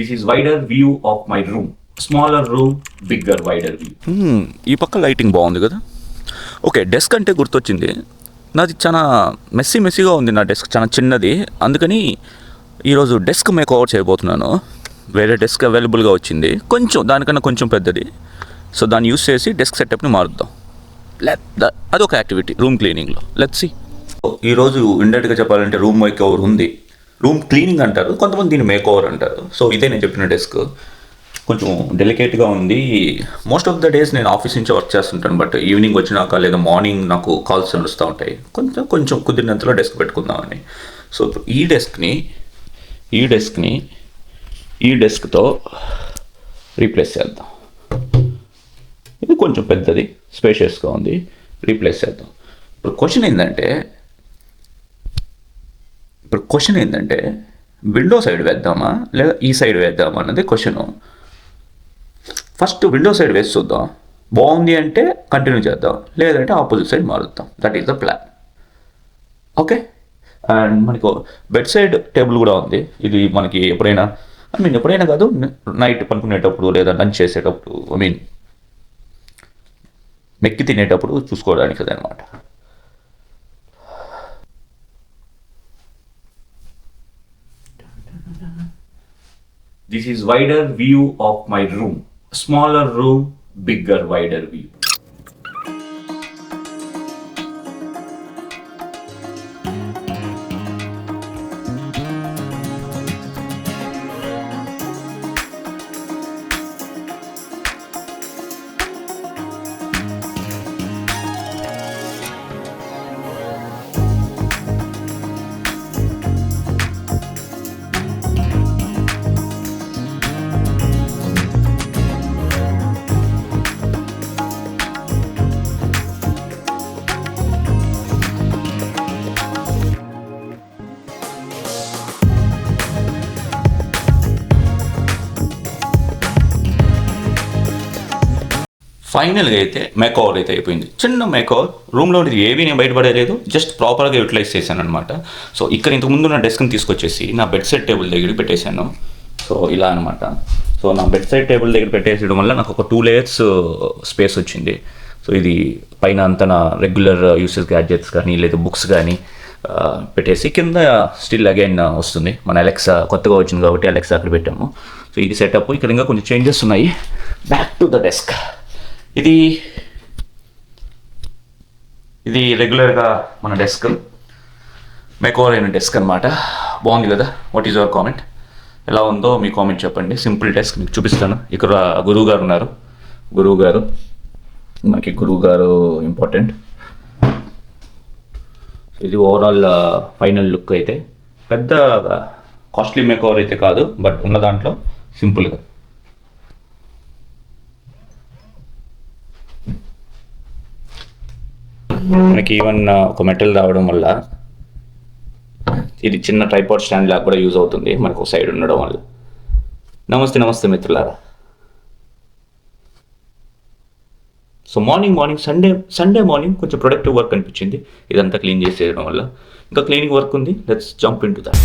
This is wider view of my room. Smaller room, bigger wider view. మ్మ్, ఈ పక్క lighting బాగుంది కదా? Okay desk అంటే గుర్తొచ్చింది. నాది చాలా మెస్సీ మెస్సీగా ఉంది నా డెస్క్ చాలా చిన్నది. అందుకని ఈరోజు డెస్క్ మేక్ ఓవర్ చేయబోతున్నాను. వేరే డెస్క్ అవైలబుల్గా వచ్చింది. కొంచెం దానికన్నా కొంచెం పెద్దది. సో దాన్ని యూస్ చేసి డెస్క్ సెటప్ని మారుద్దాం. లెట్ ద- అదొక యాక్టివిటీ రూమ్ క్లీనింగ్లో లెట్స్ సి ఈరోజు ఇండైరెక్ట్గా చెప్పాలంటే రూమ్ మేక్ ఓవర్ ఉంది. రూమ్ క్లీనింగ్ అంటారు కొంతమంది దీన్ని మేక్ ఓవర్ అంటారు. సో ఇదే నేను చెప్పిన డెస్క్ కొంచెం డెలికేట్గా ఉంది. మోస్ట్ ఆఫ్ ద డేస్ నేను ఆఫీస్ నుంచి వర్క్ చేస్తుంటాను బట్ ఈవినింగ్ వచ్చినాక లేదా మార్నింగ్ నాకు కాల్స్ నడుస్తూ ఉంటాయి. కొంచెం కొంచెం కుదిరినంతలో డెస్క్ పెట్టుకుందామని. సో ఇప్పుడు ఈ డెస్క్ని ఈ డెస్క్ని ఈ డెస్క్తో రీప్లేస్ చేద్దాం. ఇది కొంచెం పెద్దది స్పేషియస్గా ఉంది. రీప్లేస్ చేద్దాం. ఇప్పుడు క్వశ్చన్ ఏంటంటే ఇప్పుడు క్వశ్చన్ ఏంటంటే విండో సైడ్ వేద్దామా? లేదా ఈ సైడ్ వేద్దామా అన్నది క్వశ్చన్ ఫస్ట్ విండో సైడ్ వేసి చూద్దాం. బాగుంది అంటే కంటిన్యూ చేద్దాం. లేదంటే opposite side మారుద్దాం. That is the plan okay and మనకు బెడ్ సైడ్ టేబుల్ కూడా ఉంది. ఇది మనకి ఎప్పుడైనా ఐ మీన్ ఎప్పుడైనా కాదు నైట్ పనుకునేటప్పుడు లేదా లంచ్ చేసేటప్పుడు ఐ మీన్ మెక్కి తినేటప్పుడు చూసుకోవడానికి అదనమాట. This is wider view of my room. Smaller room, bigger wider view. ఫైనల్గా అయితే మేకవర్ అయితే అయిపోయింది. చిన్న మేకవర్ రూమ్లో ఉండేది ఏవి నేను బయటపడలేదు. జస్ట్ ప్రాపర్గా యూటిలైజ్ చేశాను అనమాట సో ఇక్కడ ఇంతకు ముందు నా డెస్క్ని తీసుకొచ్చేసి నా బెడ్ సైడ్ టేబుల్ దగ్గర పెట్టేశాను. సో ఇలా అనమాట సో నా బెడ్ సైడ్ టేబుల్ దగ్గర పెట్టేసడం వల్ల నాకు ఒక టూ లేయర్స్ స్పేస్ వచ్చింది. సో ఇది పైన అంతా నా రెగ్యులర్ యూసెస్ గ్యాడ్జెట్స్ కానీ లేదా బుక్స్ కానీ uh, పెట్టేసి కింద స్టిల్ అగైన్ uh, వస్తుంది. మన అలెక్సా కొత్తగా వచ్చింది కాబట్టి అలెక్సా అక్కడ పెట్టాము. సో ఇది సెటప్ ఇక్కడ ఇంకా కొంచెం చేంజెస్ ఉన్నాయి. బ్యాక్ టు ద డెస్క్ ఇది ఇది రెగ్యులర్గా మన డెస్క్ మెకోర్ అయిన డెస్క్ అనమాట బాగుంది కదా? వాట్ ఈజ్ యువర్ కామెంట్ ఎలా ఉందో మీ కామెంట్ చెప్పండి. సింపుల్ డెస్క్ మీకు చూపిస్తాను. ఇక్కడ గురువు గారు ఉన్నారు. గురువు గారు మనకి గురువు గారు ఇంపార్టెంట్ ఇది ఓవరాల్ ఫైనల్ లుక్ అయితే. పెద్ద కాస్ట్లీ మేకోవర్ అయితే కాదు బట్ ఉన్న దాంట్లో సింపుల్గా మనకి ఈవెన్ ఒక మెటల్ రావడం వల్ల ఇది చిన్న ట్రైపాడ్ స్టాండ్ లాగా కూడా యూజ్ అవుతుంది మనకు ఒక సైడ్ ఉండడం వల్ల. నమస్తే నమస్తే మిత్రులారా. So morning morning Sunday Sunday morning కొంచెం ప్రొడక్టివ్ వర్క్ అనిపించింది. ఇదంతా క్లీన్ చేసేయడం వల్ల. ఇంకా క్లీనింగ్ వర్క్ ఉంది. Let's jump into that